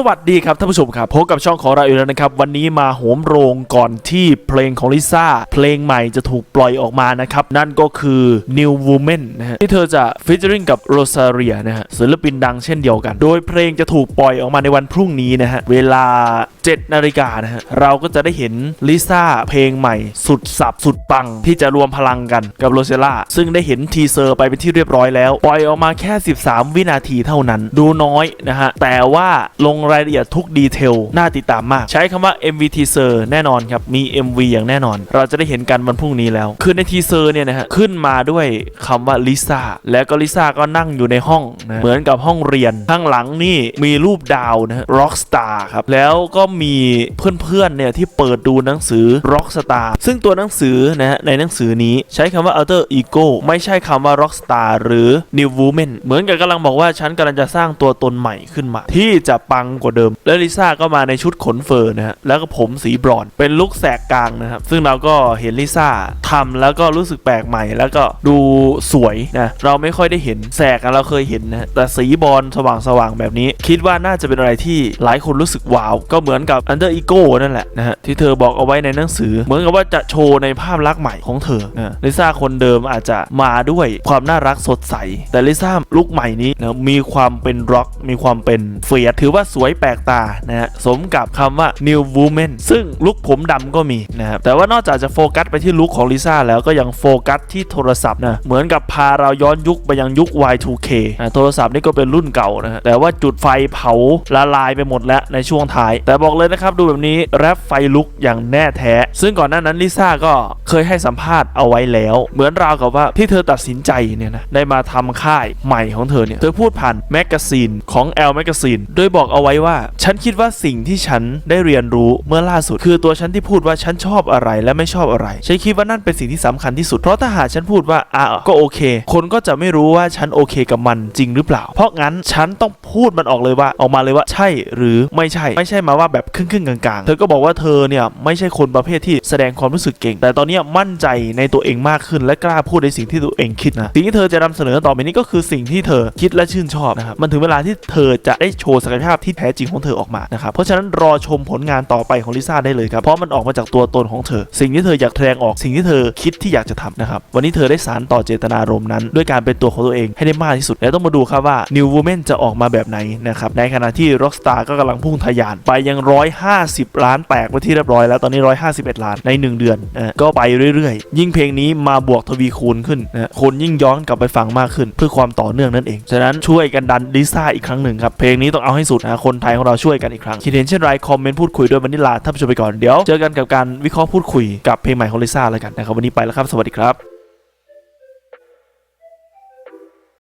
สวัสดีครับท่านผู้ชมครับพบกับช่องของเราอีกแล้วนะครับ วันนี้มาโหมโรงก่อนที่เพลงของลิซ่าเพลงใหม่จะถูกปล่อยออกมานะครับ นั่นก็คือ New Woman นะฮะที่เธอจะฟิชเจอริงกับโรซาเรียนะฮะศิลปินดังเช่นเดียวกัน โดยเพลงจะถูกปล่อยออกมาในวันพรุ่งนี้นะฮะ เวลา 7 นาฬิกานะฮะ เราก็จะได้เห็นลิซ่าเพลงใหม่ สุดสับสุดปังที่จะรวมพลังกันกับโรเซล่าซึ่งได้เห็นทีเซอร์ไปเป็นที่เรียบร้อยแล้ว ปล่อยออกมาแค่ 13 วินาทีเท่านั้น ดูน้อยนะฮะแต่ว่าลงรายละเอียดทุกดีเทลน่าติดตามมาก ใช้คำว่า MV ทีเซอร์แน่นอนครับ มี MV อย่างแน่นอน เราจะได้เห็นกันวันพรุ่งนี้แล้ว คือในทีเซอร์เนี่ยนะฮะขึ้นมาด้วยคำว่าลิซ่าแล้วก็ลิซ่าก็นั่งอยู่ในห้องนะเหมือนกับห้องเรียน ข้างหลังนี่มีรูปดาวนะฮะ Rockstar ครับ แล้วก็มีเพื่อนๆเนี่ยที่เปิดดูหนังสือ Rockstar ซึ่งตัวหนังสือนะฮะในหนังสือนี้ใช้คำว่า Alter Ego ไม่ใช่คำว่า Rockstar หรือ New Woman เหมือนกับกำลังบอกว่าฉันกำลังจะสร้างตัวตนใหม่ขึ้นมา ที่จะปังกว่าเดิม และลิซ่าก็มาในชุดขนเฟอร์นะฮะแล้วก็ผมสีบรอนเป็นลุคแสกกลางนะครับซึ่งเราก็เห็นลิซ่าทำแล้วก็รู้สึกแปลกใหม่ แล้วก็ดูสวยนะเราไม่ค่อยได้เห็นแสกกันเราเคยเห็นนะแต่สีบอลสว่างๆแบบนี้ คิดว่าน่าจะเป็นอะไรที่หลายคนรู้สึกว้าว ก็เหมือนกับ Under Ego นั่นแหละนะฮะที่เธอบอกเอาไว้ในหนังสือ เหมือนกับว่าจะโชว์ในภาพลักษณ์ใหม่ของเธอนะลิซ่าคนเดิมอาจจะมาด้วยความน่ารักสดใส แต่ลิซ่าลุคใหม่นี้นะมีความเป็นร็อกมีความเป็นเฟียดถือว่าสวยแปลกตานะฮะสมกับคำว่า New Woman ซึ่งลุคผมดำก็มีนะครับแต่ว่านอกจากจะโฟกัสไปที่ลุคของลิซ่าแล้วก็ยังโฟกัสที่โทรศัพท์นะเหมือนกับพาเราย้อนยุคไปยังยุค Y2K นะโทรศัพท์นี่ก็เป็นรุ่นเก่านะฮะแต่ว่าจุดไฟเผาละลายไปหมดแล้วในช่วงท้าย แต่บอกเลยนะครับดูแบบนี้แรปไฟลุกอย่างแน่แท้ ซึ่งก่อนหน้านั้นลิซ่าก็เคยให้สัมภาษณ์เอาไว้แล้ว เหมือนราวกับว่าที่เธอตัดสินใจเนี่ยนะได้มาทำค่ายใหม่ของเธอเนี่ยเธอพูดผ่านแมกกาซีนของ L Magazine โดยบอกเอาไว้ว่า ฉันคิดว่าสิ่งที่ฉันได้เรียนรู้เมื่อล่าสุด คือตัวฉันที่พูดว่าฉันชอบอะไรและไม่ชอบอะไร ฉันคิดว่านั่นเป็นสิ่งที่สำคัญที่สุด เพราะถ้าหากฉันพูดว่าอะก็โอเค คนก็จะไม่รู้ว่าฉันโอเคกับมันจริงหรือเปล่า เพราะงั้นฉันต้องพูดมันออกเลยว่าออกมาเลยว่าใช่หรือไม่ใช่ ไม่ใช่มาว่าแบบครึ่งๆกลางๆ เธอก็บอกว่าเธอเนี่ยไม่ใช่คนประเภทที่แสดงความรู้สึกเก่ง แต่ตอนนี้มั่นใจในตัวเองมากขึ้นและกล้าพูดในสิ่งที่ตัวเองคิดนะสิ่งที่เธอจะนำเสนอต่อไปนี้ก็คือสิ่งที่เธอคิดและชื่นชอบนะครับมันถึงเวลาที่เธอจะได้โชว์ศักยภาพที่แท้จริงของเธอออกมานะครับเพราะฉะนั้นรอชมผลงานต่อไปของลิซ่าได้เลยครับเพราะมันออกมาจากตัวตนของเธอ สิ่งที่เธออยากแสดงออกสิ่งที่เธอคิดที่อยากจะทำนะครับวันนี้เธอได้สารต่อเจตนารมณ์นั้น ด้วยการเป็นตัวของตัวเองให้ได้มากที่สุดแล้วต้องมาดูครับว่า New Woman จะออกมาแบบไหนนะครับในขณะที่ Rockstar ก็กำลังพุ่งทะยานไปยัง 150 ล้านแตกไปที่เรียบร้อยแล้วตอนนี้ 151 ล้านใน 1 เดือนนะก็ไปเรื่อยๆ ยิ่งเพลงนี้มาบวกทวีคูณขึ้นนะคนยิ่งย้อนกลับไปฟังมากขึ้น เพื่อความต่อเนื่องนั่นเอง ฉะนั้นช่วยกันดันลิซ่าอีกครั้งหนึ่งครับเพลงนี้ต้องเอาให้สุดนะคนไทยของเราช่วยกันอีกครั้งคิดเห็นเช่นไรคอมเมนต์พูดคุยด้วยวันนี้ลาท่านผู้ชมไปก่อนเดี๋ยว เจอกันกับการวิเคราะห์พูดคุยกับเพลงใหม่ของลิซ่าแล้วกันนะครับวันนี้ไปแล้วครับ สวัสดีครับ